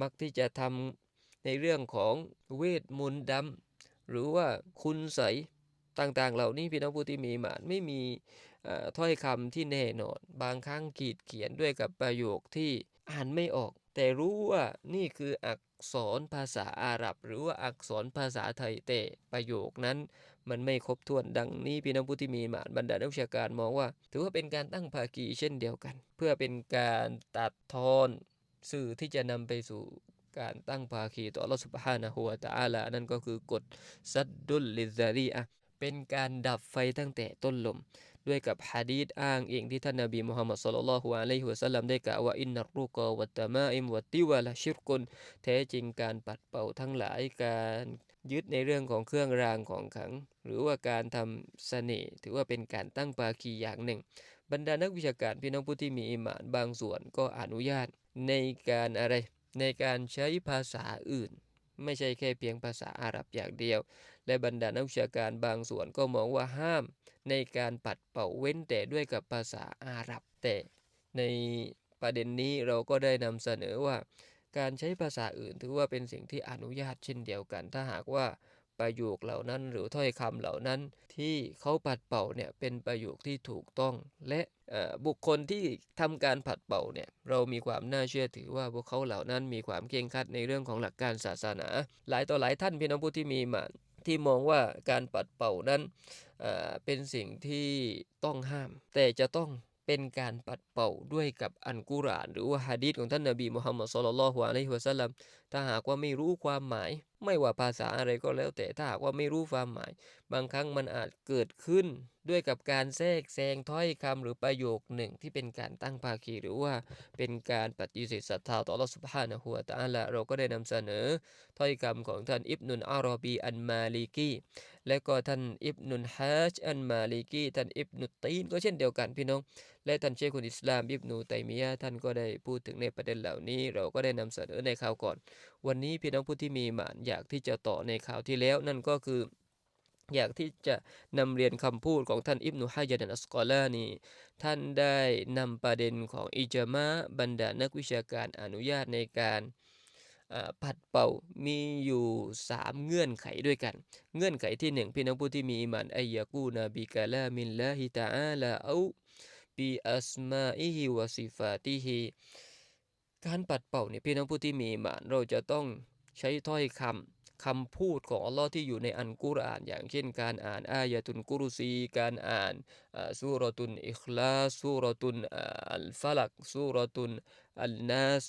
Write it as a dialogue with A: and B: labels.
A: มักที่จะทำในเรื่องของเวทมนต์ดำหรือว่าคุณใสต่างๆ เหล่านี้พี่น้องผู้ที่มีมานไม่มีถ้อยคำที่แน่นอน บางครั้งขีดเขียนด้วยกับประโยคที่อ่านไม่ออก แต่รู้ว่านี่คืออักษรภาษาอาหรับ หรือว่าอักษรภาษาไทยแต่ประโยคนั้น มันไม่ครบถ้วนดังนี้พี่น้องผู้ที่มีมานบรรดานักวิชาการมองว่า ถือว่าเป็นการตั้งภาคีเช่นเดียวกัน เพื่อเป็นการตัดทอน สื่อที่จะนำไปสู่การตั้งภาคีต่ออัลลอฮฺสุบฮานะฮูวะตะอาลานั่นก็คือกฎซัดดุลลิซารีอะเป็นการดับไฟตั้งแต่ต้นลม ด้วยกับฮะดีษอ้างเองที่ท่านนบีมุฮัมมัดสุลลัลฮุอะลัยฮิวะสัลลัมได้กล่าวว่าอินนัรุกอวัตตะมาอิมวัตติวะละชิรกุนแท้จริงการปัดเป่าทั้งหลายการ ยึดในเรื่องของเครื่องรางของขัง หรือว่าการทำเสน่ห์ถือว่าเป็นการตั้งปาคีอย่างหนึ่ง บรรดานักวิชาการพี่น้องผู้ที่มีอิมานบางส่วนก็อนุญาตในการอะไรในการใช้ภาษาอื่น ไม่ใช่แค่เพียงภาษาอาหรับอย่างเดียว และบรรดานักวิชาการบางส่วนก็มองว่าห้าม ในการปัดเป่าเว้นแต่ด้วยกับภาษาอาหรับแต่ในประเด็นนี้เราก็ได้นำเสนอว่า การใช้ภาษาอื่นถือว่าเป็นสิ่งที่อนุญาตเช่นเดียวกัน ถ้าหากว่าประโยคเหล่านั้นหรือถ้อยคำเหล่านั้น ที่เขาปัดเป่าเนี่ยเป็นประโยคที่ถูกต้อง และบุคคลที่ทำการผัดเป่าเนี่ยเรามีความน่าเชื่อถือว่าพวกเขาเหล่านั้นมีความเก่งขัดในเรื่องของหลักการศาสนา หลายต่อหลายท่านพี่น้องผู้ที่มีมาที่มองว่าการปัดเป่านั้นเป็นสิ่งที่ต้องห้าม แต่จะต้อง เป็นการปัดเป่าด้วยกับอันกุราน หรือว่าฮะดีษของท่านนบีมุฮัมมัดสุลลัลฮวาลัยฮิวะสัลลัม ถ้าหากว่าไม่รู้ความหมาย ไม่ว่าภาษาอะไรก็แล้ว แต่ถ้าหากว่าไม่รู้ความหมาย บางครั้งมันอาจเกิดขึ้น ด้วยกับการแทรกแซงถ้อยคำหรือประโยคหนึ่งที่เป็นการตั้งภาคีหรือว่าเป็นการปฏิเสธศรัทธาต่อ Allah Subhanahu wa Taala เราก็ได้นำเสนอ ถ้อยคำของท่านอิบนุนอารอบีอันมาลิกีและก็ท่านอิบนุนฮาจอันมาลิกีท่านอิบนุตีนก็เช่นเดียวกันพี่น้อง และท่านเชคุนอิสลามอิบนุตัยมียะท่านก็ได้พูดถึงในประเด็นเหล่านี้ เราก็ได้นำเสนอในข่าวก่อนวันนี้พี่น้องผู้ที่มีหมานอยากที่จะต่อในข่าวที่แล้ว นั่นก็คืออยากที่จะนำเรียนคำพูดของท่านอิบนุฮะจัดอัสกอลานีท่านได้นำประเด็นของอิจามะบรรดานักวิชาการอนุญาตในการผัดเป่ามีอยู่ 3 เงื่อนไขด้วยกัน เงื่อนไขที่ 1 พี่น้องผู้ที่มีอิมานอัยากูนาบิกาลามินลาฮิตาอาลาอูบีอัสมาอิฮิวะซิฟาติฮิ การปัดเป่าเนี่ยพี่น้องผู้ที่มีมานเราจะต้องใช้ถ้อยคำคำพูดของอัลลอฮ์ที่อยู่ในอันกุรอาน อย่างเช่น การอ่านอายะตุนกุรุซี การอ่านสุรตุนอิคลาสุรตุนอัลฟลักสุรตุนอัลนาส